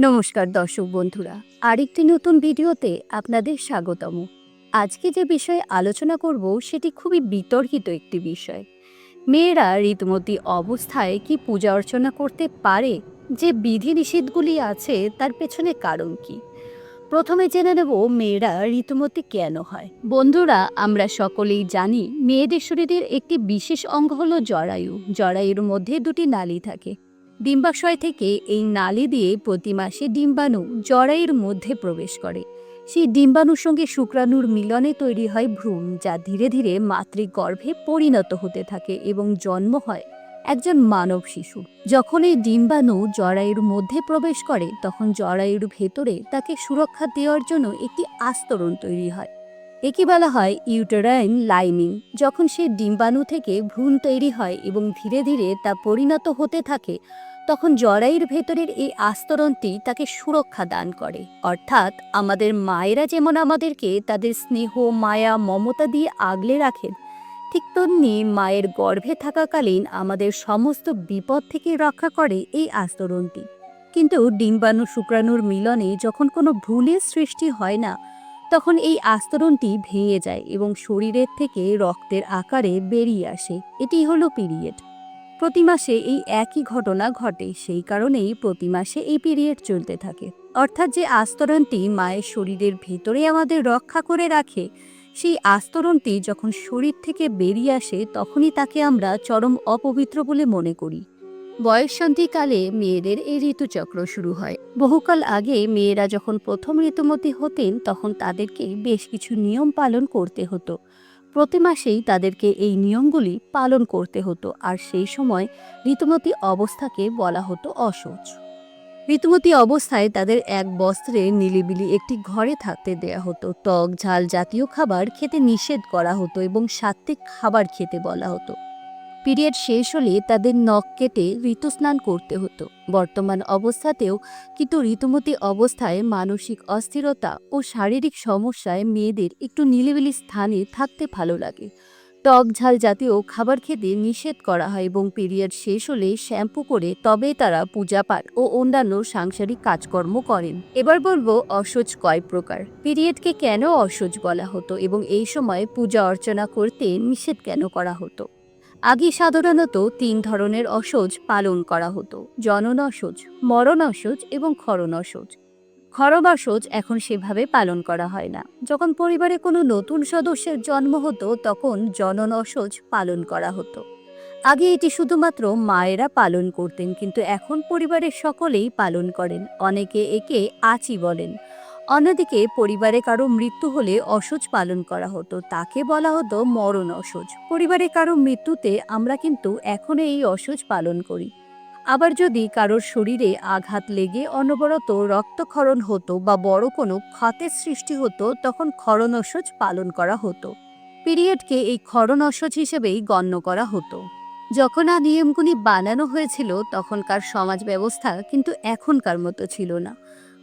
নমস্কার দর্শক বন্ধুরা, আরেকটি নতুন ভিডিওতে আপনাদের স্বাগতম। আজকে যে বিষয়ে আলোচনা করব, সেটি খুবই বিতর্কিত একটি বিষয়। মেয়েরা ঋতুমতী অবস্থায় কি পূজা অর্চনা করতে পারে? যে বিধি নিষেধগুলি আছে, তার পেছনে কারণ কি? প্রথমে জেনে নেব মেয়েরা ঋতুমতী কেন হয়। বন্ধুরা, আমরা সকলেই জানি, মেয়েদের শরীরের একটি বিশেষ অঙ্গ হলো জরায়ু। জরায়ুর মধ্যে দুটি নালী থাকে। ডিম্বাশয় থেকে এই নালী দিয়ে প্রতি মাসে ডিম্বাণু জরায়ুর মধ্যে প্রবেশ করে। সেই ডিম্বাণুর সঙ্গে শুক্রাণুর মিলনে তৈরি হয় ভ্রূণ, যা ধীরে ধীরে মাতৃগর্ভে পরিণত হতে থাকে এবং জন্ম হয় একজন মানব শিশু যখন এই ডিম্বাণু জরায়ুর মধ্যে প্রবেশ করে, তখন জরায়ুর ভেতরে তাকে সুরক্ষা দেওয়ার জন্য একটি আস্তরণ তৈরি হয়। একে বলা হয় ইউটেরাইন লাইনিং যখন সে ডিম্বাণু থেকে ভ্রূণ তৈরি হয় এবং ধীরে ধীরে তা পরিণত হতে থাকে, তখন জরায়ুর ভেতরের এই আস্তরণটি তাকে সুরক্ষা দান করে। অর্থাৎ আমাদের মায়েরা যেমন আমাদেরকে তাদের স্নেহ, মায়া, মমতা দিয়ে আগলে রাখেন, ঠিক তেমনি মায়ের গর্ভে থাকাকালীন আমাদের সমস্ত বিপদ থেকে রক্ষা করে এই আস্তরণটি। কিন্তু ডিম্বাণু শুক্রাণুর মিলনে যখন কোনো ভুলের সৃষ্টি হয় না তখন এই আস্তরণটি ভেঙে যায় এবং শরীরের থেকে রক্তের আকারে বেরিয়ে আসে। এটি হলো পিরিয়ড। প্রতি মাসে এই একই ঘটনা ঘটে, সেই কারণেই প্রতি মাসে এই পিরিয়ড চলতে থাকে। অর্থাৎ যে আস্তরণটি মায়ের শরীরের ভেতরে আমাদের রক্ষা করে রাখে, সেই আস্তরণটি যখন শরীর থেকে বেরিয়ে আসে, তখনই তাকে আমরা চরম অপবিত্র বলে মনে করি। বয়ঃসন্ধিকালে মেয়েদের এই ঋতুচক্র শুরু হয়। বহুকাল আগে মেয়েরা যখন প্রথম ঋতুমতী হতেন, তখন তাদেরকে বেশ কিছু নিয়ম পালন করতে হতো। প্রতি মাসেই তাদেরকে এই নিয়মগুলি পালন করতে হতো, আর সেই সময় ঋতুমতী অবস্থাকে বলা হতো অসহ্য ঋতুমতী অবস্থায় তাদের এক বস্ত্রে নিলিবিলি একটি ঘরে থাকতে দেয়া হতো। টক, ঝাল জাতীয় খাবার খেতে নিষেধ করা হতো এবং সাত্ত্বিক খাবার খেতে বলা হতো। পিরিয়ড শেষ হলে তাদের নখ কেটে ঋতুস্নান করতে হতো। বর্তমান অবস্থাতেও কিন্তু ঋতুমতী অবস্থায় মানসিক অস্থিরতা ও শারীরিক সমস্যায় মেয়েদের একটু নিলিবিলি স্থানে থাকতে ভালো লাগে। টক ঝাল জাতীয় খাবার খেতে নিষেধ করা হয় এবং পিরিয়ড শেষ হলে শ্যাম্পু করে তবে তারা পূজা পাঠ ও অন্যান্য সাংসারিক কাজকর্ম করেন। এবার বলব অসহ্য কয় প্রকার। পিরিয়ডকে কেন অসহ্য বলা হতো এবং এই সময় পূজা অর্চনা করতে নিষেধ কেন করা হতো? আগে সাধারণত তিন ধরনের অসহ্য পালন করা হতো জনন অসহ্য মরণ অসহ্য এবং খরণ অসহ্য খরব অসহ্য এখন সেভাবে পালন করা হয় না। যখন পরিবারে কোনো নতুন সদস্যের জন্ম হতো, তখন জনন অসহ্য পালন করা হতো। আগে এটি শুধুমাত্র মায়েরা পালন করতেন, কিন্তু এখন পরিবারের সকলেই পালন করেন। অনেকে একে আচি বলেন অন্যদিকে পরিবারে কারও মৃত্যু হলে অসহ্য পালন করা হতো। তাকে বলা হতো মরণ অসহ্য পরিবারে কারও মৃত্যুতে আমরা কিন্তু এখনও এই অসহ্য পালন করি। আবার যদি কারোর শরীরে আঘাত লেগে অনবরত রক্তক্ষরণ হতো বা বড় কোনো ক্ষতের সৃষ্টি হতো, তখন ক্ষরণ অসহ্য পালন করা হতো। পিরিয়ডকে এই ক্ষরণ অসহ্য হিসেবেই গণ্য করা হতো। যখন আর নিয়মগুলি বানানো হয়েছিল, তখনকার সমাজ ব্যবস্থা কিন্তু এখনকার মতো ছিল না।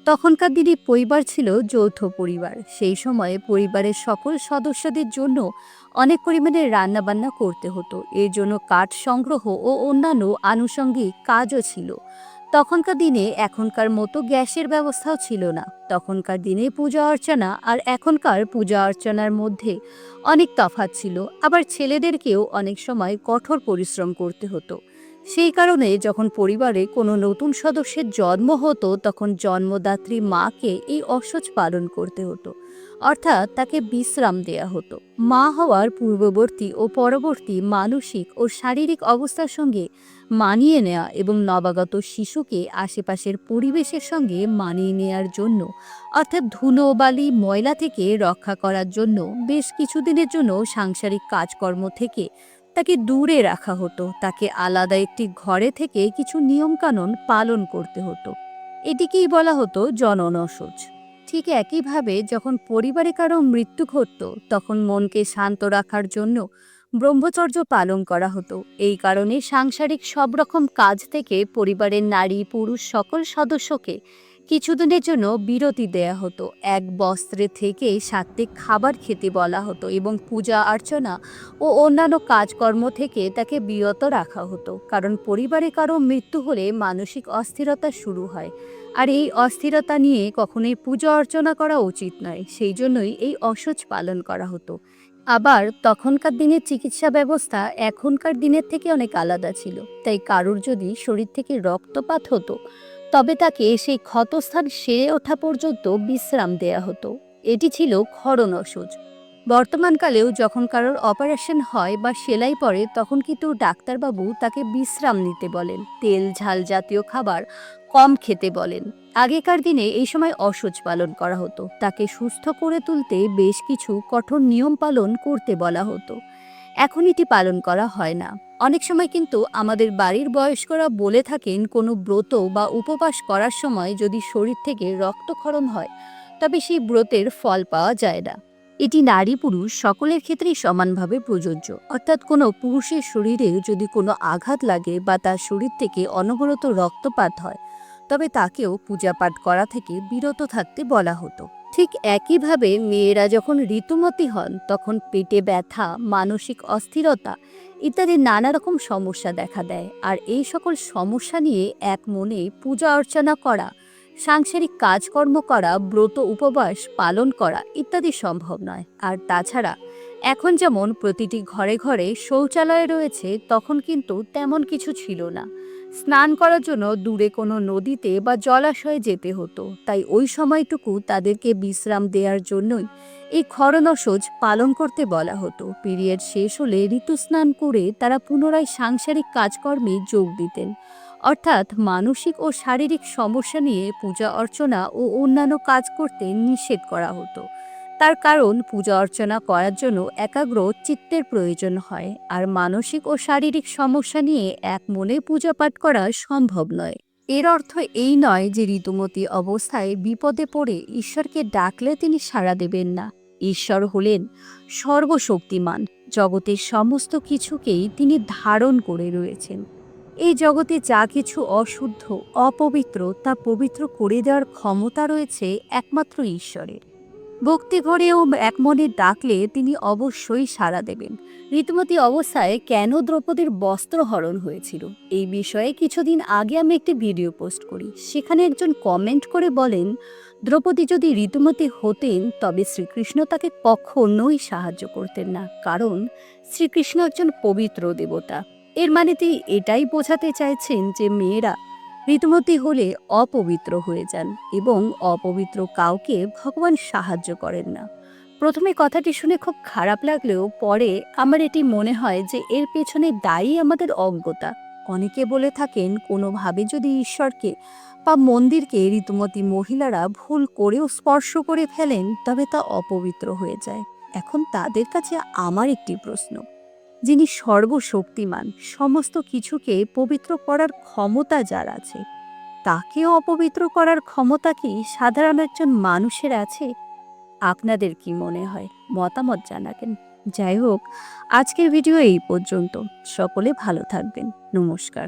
তখনকার দিনে পরিবার ছিল যৌথ পরিবার। সেই সময়ে পরিবারের সকল সদস্যদের জন্য অনেক পরিমাণে রান্নাবান্না করতে হতো। এর জন্য কাঠ সংগ্রহ ও অন্যান্য আনুষঙ্গিক কাজও ছিল। তখনকার দিনে এখনকার মতো গ্যাসের ব্যবস্থাও ছিল না। তখনকার দিনে পূজা অর্চনা আর এখনকার পূজা অর্চনার মধ্যে অনেক তফাৎ ছিল। আবার ছেলেদেরকেও অনেক সময় কঠোর পরিশ্রম করতে হতো। সেই কারণে যখন পরিবারে কোনো নতুন সদস্যের জন্ম হতো, তখন জন্মদাত্রী মাকে এই অসহ্য পালন করতে হতো। অর্থাৎ তাকে বিশ্রাম দেয়া হতো। মা হওয়ার পূর্ববর্তী ও পরবর্তী মানসিক ও শারীরিক অবস্থার সঙ্গে মানিয়ে নেওয়া এবং নবাগত শিশুকে আশেপাশের পরিবেশের সঙ্গে মানিয়ে নেয়ার জন্য, অর্থাৎ ধুলো বালি, ময়লা থেকে রক্ষা করার জন্য বেশ কিছুদিনের জন্য সাংসারিক কাজকর্ম থেকে তাকে দূরে রাখা হতো। তাকে আলাদা একটি ঘরে থেকে কিছু নিয়মকানুন পালন করতে হতো। এটিকেই বলা হতো জনন অসহ্য ঠিক একইভাবে যখন পরিবারে কারও মৃত্যু ঘটত, তখন মনকে শান্ত রাখার জন্য ব্রহ্মচর্য পালন করা হতো। এই কারণে সাংসারিক সব রকম কাজ থেকে পরিবারের নারী, পুরুষ সকল সদস্যকে কিছুদিনের জন্য বিরতি দেয়া হতো। এক বস্ত্রে থেকে সাত্ত্বিক খাবার খেতে বলা হতো এবং পূজা, অর্চনা ও অন্যান্য কাজকর্ম থেকে তাকে বিরত রাখা হতো। কারণ পরিবারে কারও মৃত্যু হলে মানসিক অস্থিরতা শুরু হয়। আর এই অস্থিরতা নিয়ে কখনোই পূজা, অর্চনা করা উচিত নয়। সেই জন্যই এই অসহ্য পালন করা হতো। আবার তখনকার দিনের চিকিৎসা ব্যবস্থা এখনকার দিনের থেকে অনেক আলাদা ছিল। তাই কারোর যদি শরীর থেকে রক্তপাত হতো তবে তাকে সেই ক্ষতস্থান সেরে ওঠা পর্যন্ত বিশ্রাম দেয়া হতো। এটি ছিল ক্ষরণ অসুজ বর্তমানকালেও যখন কারোর অপারেশন হয় বা সেলাই পড়ে, তখন কিন্তু ডাক্তারবাবু তাকে বিশ্রাম নিতে বলেন। তেল, ঝাল জাতীয় খাবার কম খেতে বলেন। আগেকার দিনে এই সময় অসহ্য পালন করা হতো। তাকে সুস্থ করে তুলতে বেশ কিছু কঠোর নিয়ম পালন করতে বলা হতো। এখন এটি পালন করা হয় না। অনেক সময় কিন্তু আমাদের বাড়ির বয়স্করা বলে থাকেন, কোনো ব্রত বা উপবাস করার সময় যদি শরীর থেকে রক্তক্ষরণ হয়, তবে সেই ব্রতের ফল পাওয়া যায় না। এটি নারী পুরুষ সকলের ক্ষেত্রেই সমানভাবে প্রযোজ্য। অর্থাৎ কোনো পুরুষের শরীরে যদি কোনো আঘাত লাগে বা তার শরীর থেকে অনবরত রক্তপাত হয়, তবে তাকেও পূজাপাঠ করা থেকে বিরত থাকতে বলা হতো। ঠিক একইভাবে মেয়েরা যখন ঋতুমতী হন, তখন পেটে ব্যথা, মানসিক অস্থিরতা ইত্যাদি নানা রকম সমস্যা দেখা দেয়। আর এই সকল সমস্যা নিয়ে এক মনে পূজা অর্চনা করা, সাংসারিক কাজকর্ম করা, ব্রত উপবাস পালন করা ইত্যাদি সম্ভব নয়। আর তাছাড়া এখন যেমন প্রতিটি ঘরে ঘরে শৌচালয় রয়েছে, তখন কিন্তু তেমন কিছু ছিল না। স্নান করার জন্য দূরে কোনো নদীতে বা জলাশয়ে যেতে হতো। তাই ওই সময়টুকু তাদেরকে বিশ্রাম দেওয়ার জন্যই এই খরনসোজ পালন করতে বলা হতো। পিরিয়ড শেষ হলে ঋতুস্নান করে তারা পুনরায় সাংসারিক কাজকর্মে যোগ দিতেন। অর্থাৎ মানসিক ও শারীরিক সমস্যা নিয়ে পূজা অর্চনা ও অন্যান্য কাজ করতে নিষেধ করা হতো। তার কারণ পূজা অর্চনা করার জন্য একাগ্র চিত্তের প্রয়োজন হয়, আর মানসিক ও শারীরিক সমস্যা নিয়ে এক মনে পূজা পাঠ করা সম্ভব নয়। এর অর্থ এই নয় যে ঋতুমতী অবস্থায় বিপদে পড়ে ঈশ্বরকে ডাকলে তিনি সাড়া দেবেন না। ঈশ্বর হলেন সর্বশক্তিমান, জগতের সমস্ত কিছুকেই তিনি ধারণ করে রয়েছেন। এই জগতে যা কিছু অশুদ্ধ, অপবিত্র তা পবিত্র করে দেওয়ার ক্ষমতা রয়েছে একমাত্র ঈশ্বরের। ভক্তি ঘরেও এক মনে ডাকলে তিনি অবশ্যই সাড়া দেবেন। ঋতুমতী অবস্থায় কেন দ্রৌপদীর বস্ত্র হরণ হয়েছিল? এই বিষয়ে কিছুদিন আগে আমি একটি ভিডিও পোস্ট করি। সেখানে একজন কমেন্ট করে বলেন, দ্রৌপদী যদি ঋতুমতী হতেন, তবে শ্রীকৃষ্ণ তাকে কখনোই সাহায্য করতেন না। কারণ শ্রীকৃষ্ণ একজন পবিত্র দেবতা। এর মানে তিনি এটাই বোঝাতে চাইছেন যে মেয়েরা ঋতুমতী হলে অপবিত্র হয়ে যান এবং অপবিত্র কাউকে ভগবান সাহায্য করেন না। প্রথমে কথাটি শুনে খুব খারাপ লাগলেও পরে আমার এটি মনে হয় যে এর পেছনে দায়ী আমাদের অজ্ঞতা। অনেকে বলে থাকেন, কোনোভাবে যদি ঈশ্বরকে বা মন্দিরকে ঋতুমতী মহিলারা ভুল করেও স্পর্শ করে ফেলেন, তবে তা অপবিত্র হয়ে যায়। এখন তাদের কাছে আমার একটি প্রশ্ন। যিনি সর্বশক্তিমান সমস্ত কিছুকে পবিত্র করার ক্ষমতা যার আছে, তাকেও অপবিত্র করার ক্ষমতা কি সাধারণ একজন মানুষের আছে? আপনাদের কি মনে হয়? মতামত জানাবেন। যাই হোক, আজকের ভিডিও এই পর্যন্ত। সকলে ভালো থাকবেন। নমস্কার।